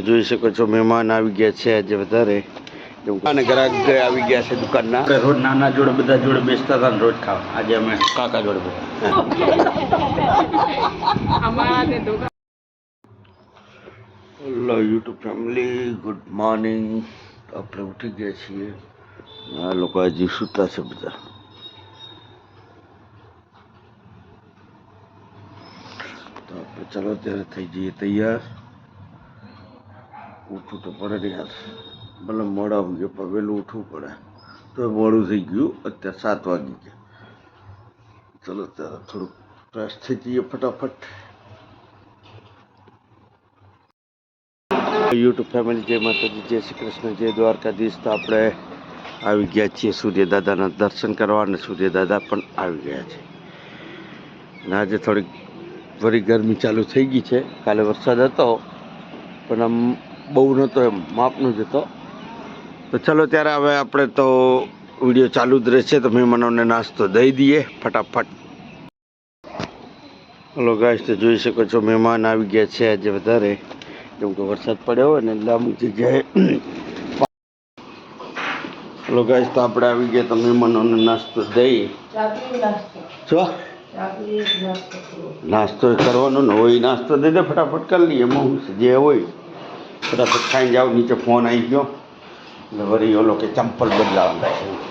જોઈ શકો છો, મહેમાન આવી ગયા છે આજે વધારે. અને ગ્રાહક આવી ગયા છે દુકાનના. આપણે રોજ નાના જોડે, બધા જોડે બેસતા હતા ને રોજ ખાવા. આજે અમે કાકા જોડે બેઠા. Hello, YouTube family. Good morning. આપણે ઉઠી ગયા છીએ. આ લોકો હજી સૂતા છે બધા. તો આપણે ચાલો ત્યારે થઈ જઈએ તૈયાર. ઉઠવું તો પડે ને યાર. ભલે મોડા ગયા પણ વહેલું ઉઠવું પડે. તો મોડું થઈ ગયું, અત્યારે સાત વાગી ગયા. ચલો, ત્યારે થોડુંક ફ્રેશ થઈ જઈએ ફટાફટ. યુટ્યુબ ફેમિલી જય માતાજી, જય શ્રી કૃષ્ણ, જય દ્વારકાધીશ. તો આપણે આવી ગયા છીએ સૂર્યદાદાના દર્શન કરવા અને સૂર્યદાદા પણ આવી ગયા છે. અને આજે થોડીક વળી ગરમી ચાલુ થઈ ગઈ છે. કાલે વરસાદ હતો, પણ આમ બહુ નહોતો એમ માપનો જ હતો. તો ચલો ત્યારે હવે આપણે તો વીડિયો ચાલુ જ રહેશે તો મહેમાનોને નાસ્તો દઈ દઈએ ફટાફટ. હલો ગાઈસ તો જોઈ શકો છો મહેમાન આવી ગયા છે આજે વધારે. કેમ કે વરસાદ પડ્યો હોય ને એટલે અમુક જગ્યાએ. હલો ગાઈસ તો આપણે આવી ગયા તો મહેમાનોને નાસ્તો દઈ. શું? નાસ્તો કરવાનો ને હોય નાસ્તો દઈ દે ફટાફટ કરી લઈએ એમાં જે હોય. ફટાફટ ખાઈને જાઓ નીચે ફોન આવી ગયો એટલે વળી ઓલો કે ચંપલ બદલાવાના છે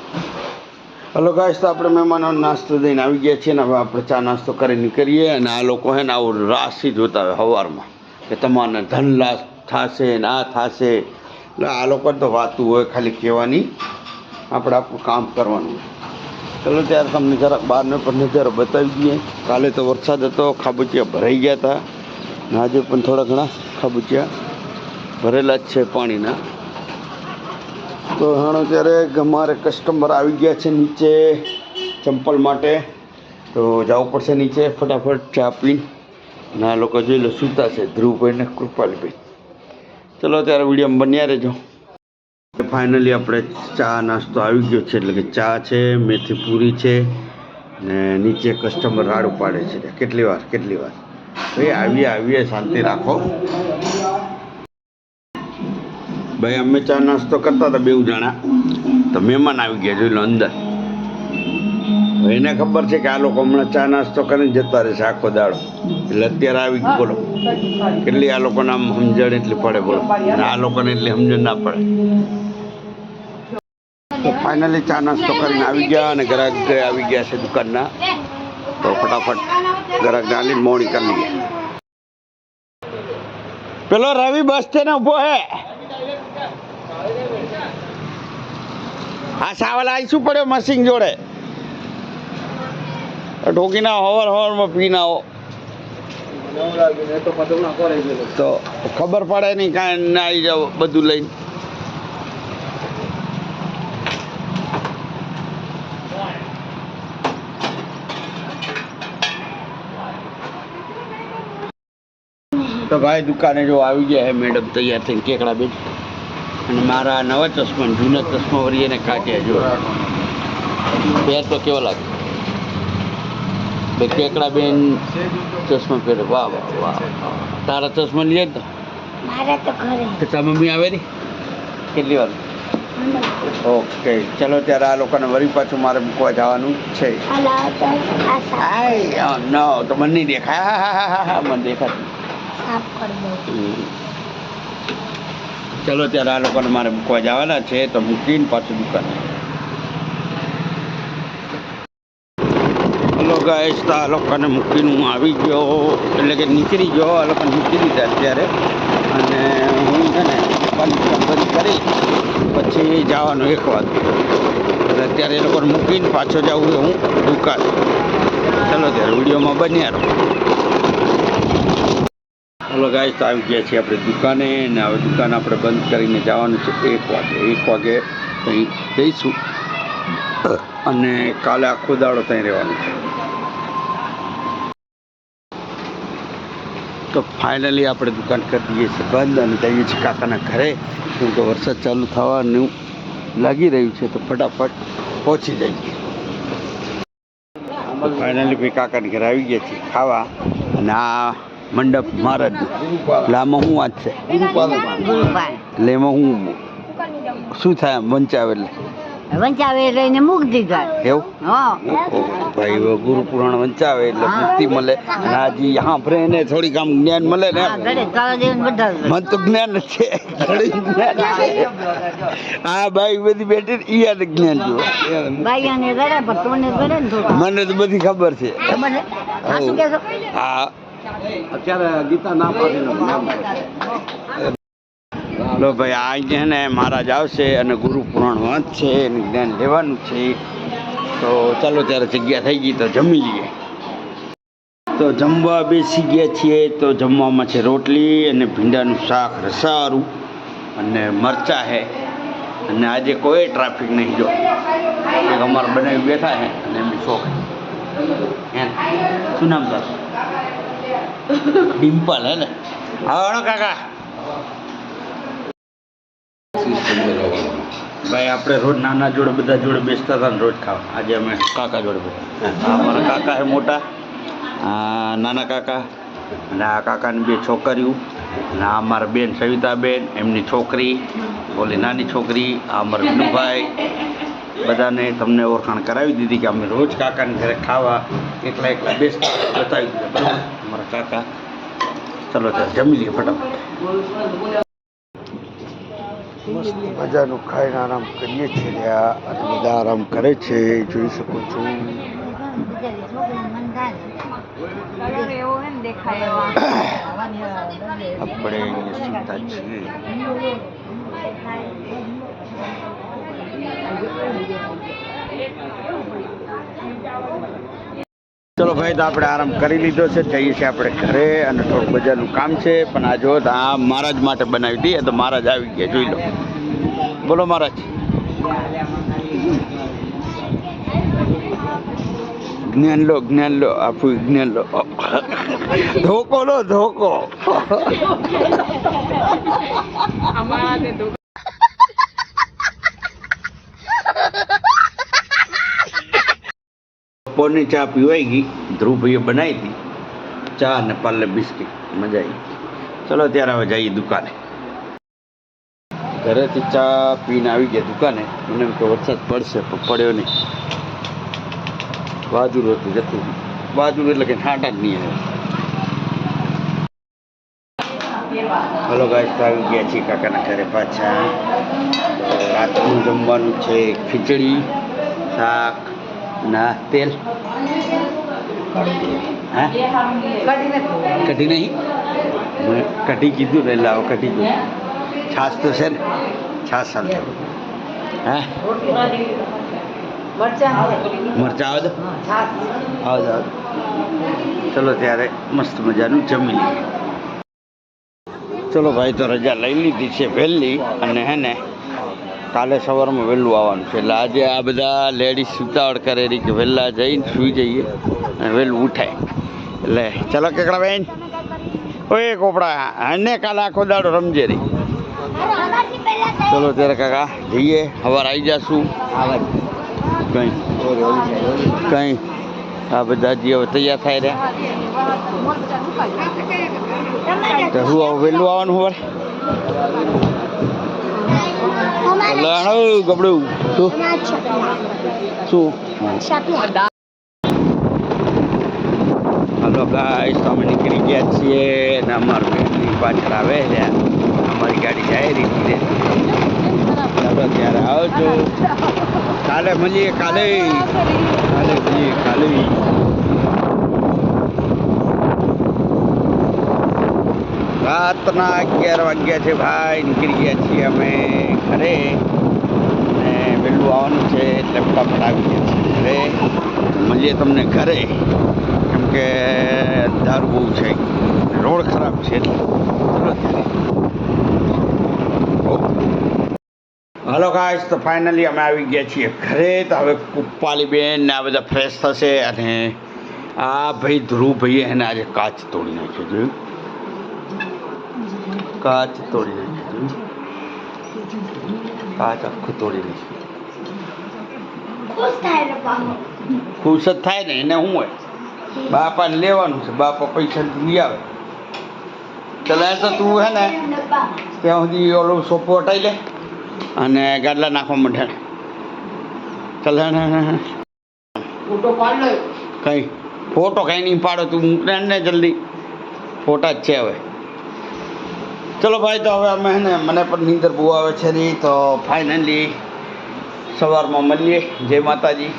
હલો ગાઈસ તો આપણે મહેમાનોને નાસ્તો દઈને આવી ગયા છીએ ને હવે આપણે ચા નાસ્તો કરીને કરીએ અને આ લોકો હે ને આવું રાશી જોતા હોય સવારમાં કે તમારે ધન લાભ થશે ને આ થશે એટલે આ લોકો તો વાતું હોય ખાલી કહેવાની આપણે આપણું કામ કરવાનું ચલો ત્યારે તમને જરાક બહારનો પણ નજારો બતાવી દઈએ કાલે તો વરસાદ હતો ખાબુચિયા ભરાઈ ગયા હતા ને આજે પણ થોડા ઘણા ખાબુચિયા ભરેલા જ છે પાણીના. તો હાણો ત્યારે અમારે કસ્ટમર આવી ગયા છે નીચે ચંપલ માટે. તો જવું પડશે નીચે, ફટાફટ ચા પીને. અને આ લોકો જોઈ લો સૂતા છે, ધ્રુવભાઈ ને કૃપાલીભાઈ. ચલો ત્યારે વીડિયો બન્યા રહેજો. ફાઇનલી આપણે ચા નાસ્તો આવી ગયો છે, એટલે કે ચા છે, મેથી પૂરી છે, ને નીચે કસ્ટમર રાડ પાડે છે. કેટલી વાર કેટલી વાર? ભાઈ આવીએ આવીએ, શાંતિ રાખો. ભાઈ, અમે ચા નાસ્તો કરતા હતા બેઉ જણા. તો મહેમાન આવી ગયા, જોઈ લો અંદર. એને ખબર છે કે આ લોકો હમણાં ચા નાસ્તો કરીને જતા રહેશે આખો દાડો. એટલે અત્યારે આવી ગયું, બોલો. કેટલી આ લોકોને આમ સમજણ એટલી પડે, બોલો. અને આ લોકોને એટલી સમજણ ના પડે. તો ફાઇનલી ચા નાસ્તો કરીને આવી ગયા અને ગ્રાહક આવી ગયા છે દુકાનના, તો ફટાફટ ગ્રાહક આલીને મોડી કરી પેલો રવિ બસ સ્ટેન્ડ ઊભો હે. હા સાવલ આવી શું પડ્યો મશીન જોડે? ઠોકીના હોવર હવરમાં પી આવો તો ખબર પડે નહીં કાંઈ ના આવી જાવ બધું લઈને. તો ભાઈ દુકાને જો આવી ગયા હે મેડમ, તૈયાર થઈને કેકડા બેન અને મારા નવા ચશ્મા જૂના ચશ્મા વળી એને કાઢ્યા જો. પહેર તો કેવો લાગે? બે કેકડા બેન ચશ્મા પહેરે. વાહ વાહ વાહ તારા ચશ્મા લઈએ તો. મારા તો ઘરે. મમ્મી આવે ને? કેટલી વાર? ઓકે ચલો ત્યારે આ લોકોને વરી પાછું મારે મૂકવા જવાનું છે. નો તો મને નહીં દેખાય. હા હા હા હા મને દેખાતું. ચલો, ત્યારે આ લોકોને મારે મૂકવા જવાના છે, તો મૂકીને પાછું દુકાન. હલો ગાઈસ તો આ લોકોને મૂકીને હું આવી ગયો, એટલે કે નીકળી ગયો, આ લોકોને મૂકી દીધા અત્યારે. અને હું છે ને દુકાન બંધ કરી, પછી જવાનું એક વાગે એટલે અત્યારે એ લોકોને મૂકીને પાછો જાઉં હું દુકાન. ચલો ત્યારે વિડીયોમાં બન્યા રહો. હલો ગાય તો આવી ગયા છીએ આપણે દુકાને ને હવે દુકાન આપણે બંધ કરીને જવાનું છે એક વાગે. એક વાગે ત્યાં જઈશું. અને કાલે આખો દાડો ત્યાં રહેવાનું છે. તો ફાઇનલી આપણે દુકાન કરી દઈએ છીએ બંધ અને જઈએ છીએ કાકાના ઘરે. કેમ કે વરસાદ ચાલુ થવાનું લાગી રહ્યું છે તો ફટાફટ પહોંચી જઈએ. ફાઇનલી ભાઈ કાકાના ઘરે આવી ગયા છીએ ખાવા. અને આ મંડપ મહારાજ એટલે આમાં શું વાત છે. એટલે એમાં હું શું થાય વંચાવે એટલે? વંચાવે એટલે એને મુક્તિ થાય. એવું? હા. ભાઈ હવે ગુરુ પુરાણ વંચાવે એટલે મુક્તિ મળે. હાજી સાંભળે એને થોડીક આમ જ્ઞાન મળે ને હા મન તો જ્ઞાન છે. આ ભાઈ બધી બેઠી ઈ યાદ જ્ઞાન જુઓ. મને તો બધી ખબર છે. હા. અત્યારે ગીતા ના નામ લો ભાઈ, આ ને, મહારાજ આવશે અને ગુરુ પુરાણ વાંચશે એનું જ્ઞાન લેવાનું છે. તો ચાલો, ત્યારે જગ્યા થઈ ગઈ તો જમી લઈએ. તો જમવા બેસી ગયા છીએ, તો જમવામાં છે રોટલી અને ભીંડાનું શાક રસારું અને મરચાં હે અને આજે કોઈ ટ્રાફિક નહીં જો. એક અમારા બનાવી બેઠા હે અને એમની શોખ શું નામ તારું? ડિમ્પલ હે ને? હા હળો કાકા. ભાઈ આપણે રોજ નાના જોડે બધા જોડે બેસતા હતા ને રોજ ખાવા. આજે અમે કાકા જોડે બેઠા. અમારા કાકા છે મોટા. આ નાના કાકા. અને આ કાકાની બે છોકરીઓ. અને આ અમારા બેન સવિતાબેન એમની છોકરી ઓલી નાની છોકરી આ અમારા વિનુભાઈ. બધાને તમને ઓળખાણ કરાવી દીધી કે અમે રોજ કાકાને ઘરે ખાવા એકલા એકલા બેસતા બતાવી દીધા. કાકા. ચલો જમી લઈએ ફટાફટ. મસ્ત મજાનું ખાઈને આરામ કરીએ છીએ અને બધા આરામ કરે છે, જોઈ શકો છો. આપણે સુતા છીએ. ચલો ભાઈ, તો આપણે આરામ કરી લીધો છે. જઈએ છીએ આપણે ઘરે અને થોડુંક બજારનું કામ છે. પણ આ જો આ મહારાજ માટે બનાવી દઈએ તો મહારાજ આવી ગયા. જોઈ લો. બોલો મહારાજ. જ્ઞાન લો જ્ઞાન લો, આપું જ્ઞાન લો. ધોકો લો ધોકો બપોરની ચા પીવાઈ ગઈ, ધ્રુવભાઈએ બનાવી હતી ચા અને પાર્લે બિસ્કિટ, મજા આવી ચલો ત્યારે હવે જઈએ દુકાને. ઘરેથી ચા પીને આવી ગયા દુકાને. મને એમ કે વરસાદ પડશે, પણ પડ્યો નહીં. વાજુર હતું, જતું વાજુર એટલે કે છાંટા જ નહીં આવે હલો ગાઈસ આવી ગયા છીએ કાકાના ઘરે પાછા. રાતનું જમવાનું છે ખીચડી, શાક ના, તેલ? હા? કઢી નહીં? મેં કઢી કીધું ને લાવો કઢી કીધું છાશ તો છે ને, છાશ સાથે હા? મરચા આવો તો? આવો તો ચલો ત્યારે મસ્ત મજાનું જમી લઈએ. ચલો ભાઈ, તો રજા લઈ લીધી છે વહેલી અને હે ને કાલે સવારમાં વહેલું આવવાનું છે. એટલે આજે આ બધા લેડીઝ સુતાવડ કરેલી કે વહેલા જઈને સૂઈ જઈએ અને વહેલું ઉઠાય. એટલે ચલો કેકડા બેન. ઓય કોપડા અને કાલે આખો દાડો રમજે રહી. ચલો ત્યારે કાકા જઈએ. હવાર આવી જશું. કંઈ કંઈ. આ બધા જે હવે તૈયાર થાય રહ્યા. તો આવું વહેલું આવવાનું હોય લણો ગબડું. શું શું? હલો ગાઈસ અમે નીકળી ગયા છીએ અને અમારા બેનની પાછળ આવે છે. અમારી ગાડી જાય રહી છે ત્યારે આવજો. કાલે મળીએ કાલે. કાલે મળીએ કાલે. રાતના અગિયાર વાગ્યા છે ભાઈ, નીકળી ગયા છીએ અમે ઘરે. ને વહેલું આવવાનું છે એટલે ફટાફટ છીએ ઘરે મળીએ તમને ઘરે. કેમ કે દારૂ બહુ છે. રોડ ખરાબ છે હલો ગાઈસ તો ફાઇનલી અમે આવી ગયા છીએ ઘરે. તો હવે કુપ્પાલી બેન ને આ બધા ફ્રેશ થશે અને આ ભાઈ ધ્રુવ ભાઈએ એને આજે કાચ તોડી નાખ્યો, જોયું? કાચ તોડી નાખ્યું કાચ આખું તોડી નાખ્યું ખુશ જ થાય ને એને શું હોય બાપા લેવાનું છે બાપા પૈસા લઈ આવે ચલા તો તું હે ને ત્યાં સુધી ઓલું સોપો હટાવી લે. અને ગાડલા નાખવા માંડે ચાલ કઈ? ફોટો કઈ નહીં પાડો તું. મૂકને જલ્દી. ફોટા જ છે હવે. ચલો ભાઈ, તો હવે અમે ને મને પણ નીંદર બહુ આવે છે નહીં તો ફાઇનલી સવારમાં મળીએ. જય માતાજી.